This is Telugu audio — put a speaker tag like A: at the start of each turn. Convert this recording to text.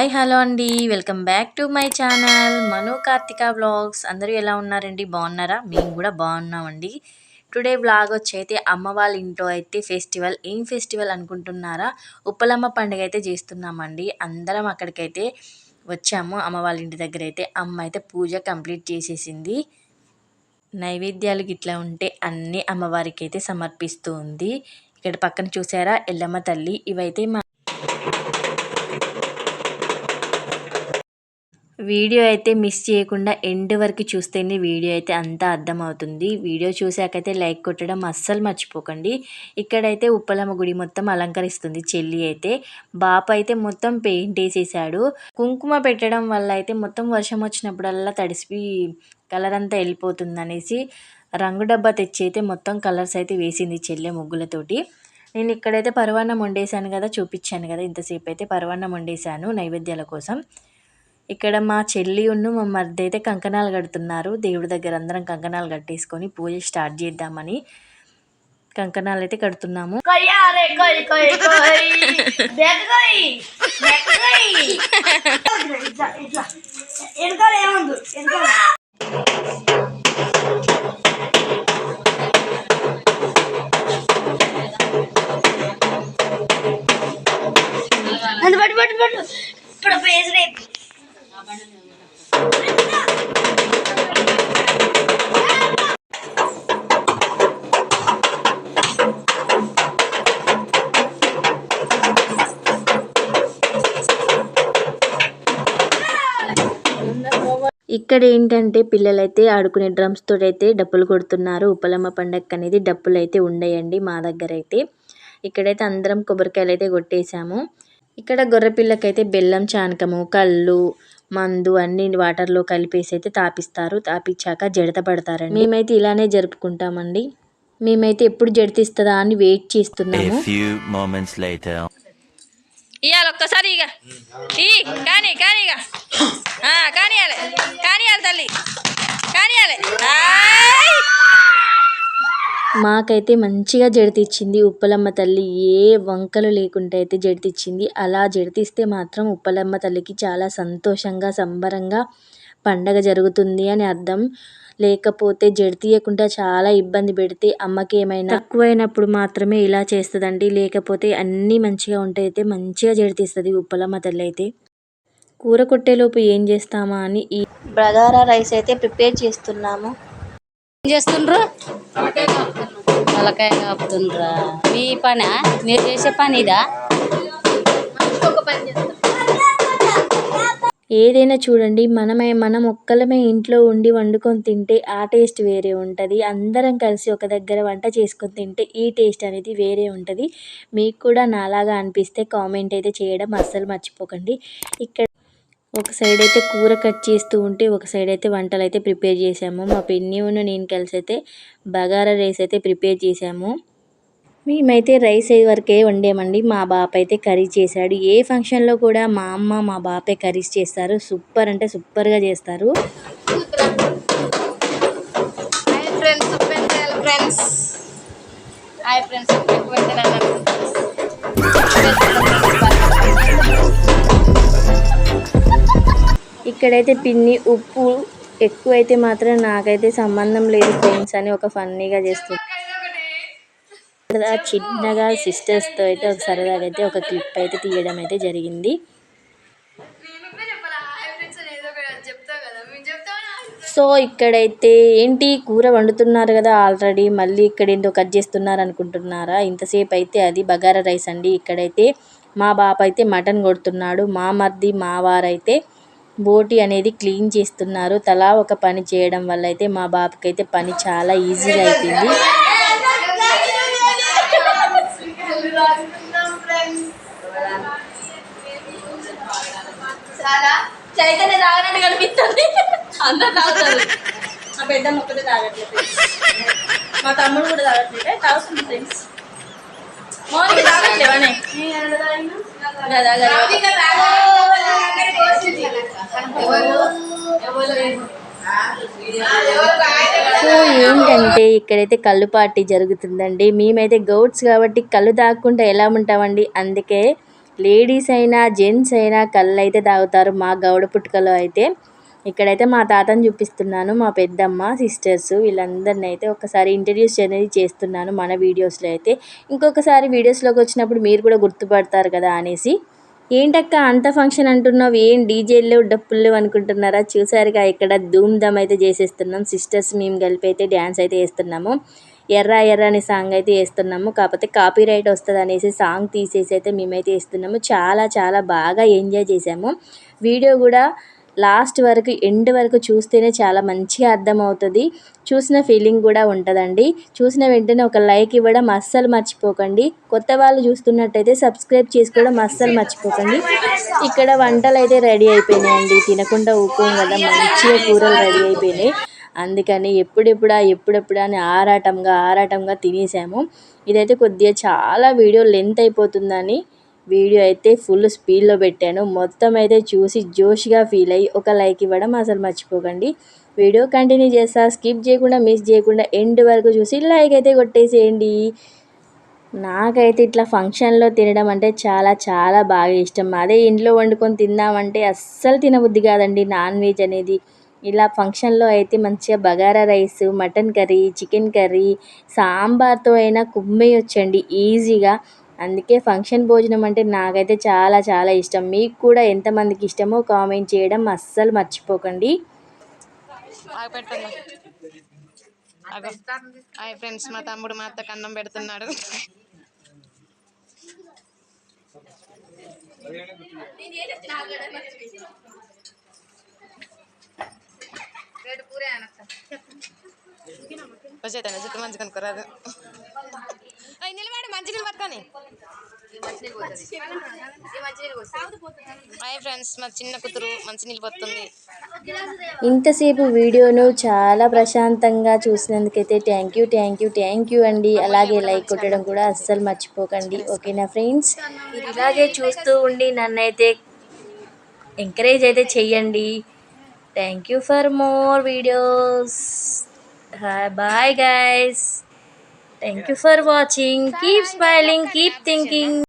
A: హాయ్ హలో అండి. Welcome back to my channel Manu Karthika vlogs అందరూ ఎలా ఉన్నారండి? బాగున్నారా? మేము కూడా బాగున్నామండి. టుడే బ్లాగ్ వచ్చి అయితే అమ్మ వాళ్ళ ఇంట్లో అయితే ఫెస్టివల్. ఏం ఫెస్టివల్ అనుకుంటున్నారా? ఉప్పలమ్మ పండుగ అయితే చేస్తున్నామండి. అందరం అక్కడికైతే వచ్చాము. అమ్మ వాళ్ళ ఇంటి దగ్గర అయితే అమ్మ అయితే పూజ కంప్లీట్ చేసేసింది. నైవేద్యాలు గిట్లా ఉంటే అన్నీ అమ్మవారికి అయితే సమర్పిస్తూ ఉంది. ఇక్కడ పక్కన చూసారా? ఎల్లమ్మ తల్లి. ఇవైతే మా వీడియో అయితే మిస్ చేయకుండా ఎండ్ వరకు చూస్తేనే వీడియో అయితే అంతా అర్థమవుతుంది. వీడియో చూసాకైతే లైక్ కొట్టడం అస్సలు మర్చిపోకండి. ఇక్కడైతే ఉప్పలమ్మ గుడి మొత్తం అలంకరిస్తుంది చెల్లి అయితే. బాప అయితే మొత్తం పెయింట్ వేసేసాడు. కుంకుమ పెట్టడం వల్ల అయితే మొత్తం వర్షం వచ్చినప్పుడల్లా తడిసిపి కలర్ అంతా వెళ్ళిపోతుంది అనేసి రంగు డబ్బా తెచ్చి అయితే మొత్తం కలర్స్ అయితే వేసింది చెల్లె ముగ్గులతోటి. నేను ఇక్కడైతే పరవాన్నం వండేసాను కదా చూపించాను కదా ఇంతసేపు అయితే పరవాన్నం వండేసాను నైవేద్యాల కోసం. ఇక్కడ మా చెల్లి ఉన్ను మా మరిది అయితే కంకణాలు కడుతున్నారు. దేవుడి దగ్గర అందరం కంకణాలు కట్టేసుకొని పూజ స్టార్ట్ చేద్దామని కంకణాలు అయితే కడుతున్నాము
B: పట్టు పట్టు పట్టు. ఇప్పుడు పేజ్ రేపు
A: ఇక్కడ ఏంటంటే పిల్లలైతే ఆడుకునే డ్రమ్స్ తోటైతే డప్పులు కొడుతున్నారు. ఉప్పలమ్మ పండగ అనేది డప్పులు అయితే ఉండయండి మా దగ్గర అయితే ఇక్కడైతే అందరం కొబ్బరికాయలు అయితే కొట్టేశాము. ఇక్కడ గొర్రెపిల్లకైతే బెల్లం చానకము కళ్ళు మందు అన్ని వాటర్లో కలిపేసి అయితే తాపిస్తారు. తాపిచ్చాక జడత పడతారండి. మేమైతే ఇలానే జరుపుకుంటామండి. మేమైతే ఎప్పుడు జడితిస్తుందా అని వెయిట్
C: A
A: చేస్తున్నాము
C: few moments later.
D: ఇవాళ ఒక్కసారి ఇక ఈ కానీ కానీ ఇక ఆ, కానియాలి కానియాలి తల్లి. కానియాలి!
A: మాకైతే మంచిగా జడితిచ్చింది ఉప్పలమ్మ తల్లి. ఏ వంకలు లేకుండా అయితే జడితిచ్చింది అలా జడితిస్తే మాత్రం ఉప్పలమ్మ తల్లికి చాలా సంతోషంగా సంబరంగా పండగ జరుగుతుంది అని అర్థం. లేకపోతే జడితీయకుండా చాలా ఇబ్బంది పెడితే అమ్మకి ఏమైనా తక్కువైనప్పుడు మాత్రమే ఇలా చేస్తుందండి. లేకపోతే అన్నీ మంచిగా ఉంటే అయితే మంచిగా జడితిస్తుంది ఉప్పలమ్మ తల్లి అయితే. కూర కొట్టేలోపు ఏం చేస్తామా అని ఈ బగారా రైస్ అయితే ప్రిపేర్ చేస్తున్నాము.
D: ఏం చేస్తుండ్రు? తలకాయ కాపుతుండ్రా. మీ పనా? మీరు చేసే పని ఇదా
A: ఏదైనా చూడండి మనమే మనం ఒక్కలమే ఇంట్లో ఉండి వండుకొని తింటే ఆ టేస్ట్ వేరే ఉంటుంది. అందరం కలిసి ఒక దగ్గర వంట చేసుకొని తింటే ఈ టేస్ట్ అనేది వేరే ఉంటుంది. మీకు కూడా నాలాగా అనిపిస్తే కామెంట్ అయితే చేయడం అస్సలు మర్చిపోకండి. ఇక్కడ ఒక సైడ్ అయితే కూర కట్ చేస్తూ ఉంటే ఒక సైడ్ అయితే వంటలు అయితే ప్రిపేర్ చేసాము మా పిన్నిను నేను కలిసి అయితే బగారా రైస్ అయితే ప్రిపేర్ చేసాము మేమైతే రైస్ వరకే వండేమండి. మా బాప అయితే కర్రీ చేశాడు. ఏ ఫంక్షన్లో కూడా మా అమ్మ మా బాపే కర్రీస్ చేస్తారు. సూపర్ అంటే సూపర్గా చేస్తారు.
D: ఫ్రెండ్స్ ఫ్రెండ్స్
A: ఇక్కడైతే పిన్ని ఉప్పు ఎక్కువైతే మాత్రం నాకైతే సంబంధం లేదు ఫ్రెండ్స్ అని ఒక ఫన్నీగా చేస్తుంది. చిన్నగా సిస్టర్స్తో అయితే ఒక సరదాగా అయితే ఒక క్లిప్ అయితే తీయడం అయితే జరిగింది. సో ఇక్కడైతే ఏంటి? కూర వండుతున్నారు కదా ఆల్రెడీ. మళ్ళీ ఇక్కడ ఏంటో కట్ చేస్తున్నారు అనుకుంటున్నారా? ఇంతసేపు అయితే అది బగారా రైస్ అండి. ఇక్కడైతే మా బాప అయితే మటన్ కొడుతున్నాడు. మా మర్ది మా వారైతే బోటి అనేది క్లీన్ చేస్తున్నారు. తలా ఒక పని చేయడం వల్ల అయితే మా బాబుకి అయితే పని చాలా ఈజీగా అయిపోయింది.
D: చైతన్య తాగనట్టు కనిపిస్తుంది. అందరు తాగుతారు. మా తాగట్లేదు. తమ్ముడు కూడా తాగట్లేదు. తాగుతుంది ఫ్రెండ్స్. మౌనికి తాగట్లేవనే కదా
A: సో ఏంటంటే ఇక్కడైతే కళ్ళు పార్టీ జరుగుతుందండి. మేమైతే గౌడ్స్ కాబట్టి కళ్ళు తాగకుండా ఎలా ఉంటామండి? అందుకే లేడీస్ అయినా జెంట్స్ అయినా కళ్ళు అయితే తాగుతారు. మా గౌడ పుట్టుకలో అయితే ఇక్కడైతే మా తాతని చూపిస్తున్నాను మా పెద్దమ్మ సిస్టర్స్ వీళ్ళందరిని అయితే ఒకసారి ఇంట్రడ్యూస్ అనేది చేస్తున్నాను మన వీడియోస్లో అయితే. ఇంకొకసారి వీడియోస్లోకి వచ్చినప్పుడు మీరు కూడా గుర్తుపడతారు కదా అనేసి. ఏంటక్క అంత ఫంక్షన్ అంటున్నావు? ఏం డీజేలు డప్పులు అనుకుంటున్నారా? చూసారుగా ఇక్కడ ధూమ్ ధమ్ అయితే చేసేస్తున్నాం. సిస్టర్స్ మేము కలిపి అయితే డ్యాన్స్ అయితే వేస్తున్నాము. ఎర్ర ఎర్ర అనే సాంగ్ అయితే వేస్తున్నాము. కాకపోతే కాపీ రైట్ వస్తుంది అనేసి సాంగ్ తీసేసి అయితే మేమైతే వేస్తున్నాము. చాలా చాలా బాగా ఎంజాయ్ చేసాము వీడియో కూడా లాస్ట్ వరకు ఎండ్ వరకు చూస్తేనే చాలా మంచిగా అర్థమవుతుంది. చూసిన ఫీలింగ్ కూడా ఉంటుందండి. చూసిన వెంటనే ఒక లైక్ ఇవ్వడం అస్సలు మర్చిపోకండి. కొత్త వాళ్ళు చూస్తున్నట్టయితే సబ్స్క్రైబ్ చేసుకోవడం అస్సలు మర్చిపోకండి. ఇక్కడ వంటలు అయితే రెడీ అయిపోయినాయండి. తినకుండా ఊకోం కదా మంచిగా కూరలు రెడీ అయిపోయినాయి. అందుకని ఎప్పుడెప్పుడా ఎప్పుడెప్పుడా అని ఆరాటంగా ఆరాటంగా తినేసాము. ఇదైతే కొద్దిగా చాలా వీడియో లెంత్ అయిపోతుందని వీడియో అయితే ఫుల్ స్పీడ్లో పెట్టాను. మొత్తం అయితే చూసి జోష్గా ఫీల్ అయ్యి ఒక లైక్ ఇవ్వడం అసలు మర్చిపోకండి. వీడియో కంటిన్యూ చేస్తా స్కిప్ చేయకుండా మిస్ చేయకుండా ఎండ్ వరకు చూసి లైక్ అయితే కొట్టేసేయండి. నాకైతే ఇట్లా ఫంక్షన్లో తినడం అంటే చాలా చాలా బాగా ఇష్టం. అదే ఇంట్లో వండుకొని తిందామంటే అస్సలు తినబుద్ధి కాదండి నాన్ వెజ్ అనేది. ఇలా ఫంక్షన్లో అయితే మంచిగా bagara rice mutton curry chicken curry సాంబార్తో అయినా కుమ్మేయొచ్చండి ఈజీగా. అందుకే ఫంక్షన్ భోజనం అంటే నాకైతే చాలా చాలా ఇష్టం. మీకు కూడా ఎంతమందికి ఇష్టమో కామెంట్ చేయడం అస్సలు మర్చిపోకండి.
C: హాయ్ ఫ్రెండ్స్ మా తమ్ముడు మా అత్తకు అన్నం పెడుతున్నాడు. వచ్చేతాను జుట్టు మంచి పట్టుకొని. హాయ్ ఫ్రెండ్స్ మా చిన్న కూతురు పడుతుంది.
A: ఇంతసేపు వీడియోను చాలా ప్రశాంతంగా చూసినందుకైతే thank you thank you thank you అండి. అలాగే లైక్ కొట్టడం కూడా అస్సలు మర్చిపోకండి. ఓకేనా ఫ్రెండ్స్? ఇలాగే చూస్తూ ఉండి నన్నైతే ఎంకరేజ్ అయితే చెయ్యండి. Thank you for more videos bye guys Thank you for watching. Keep smiling, keep thinking.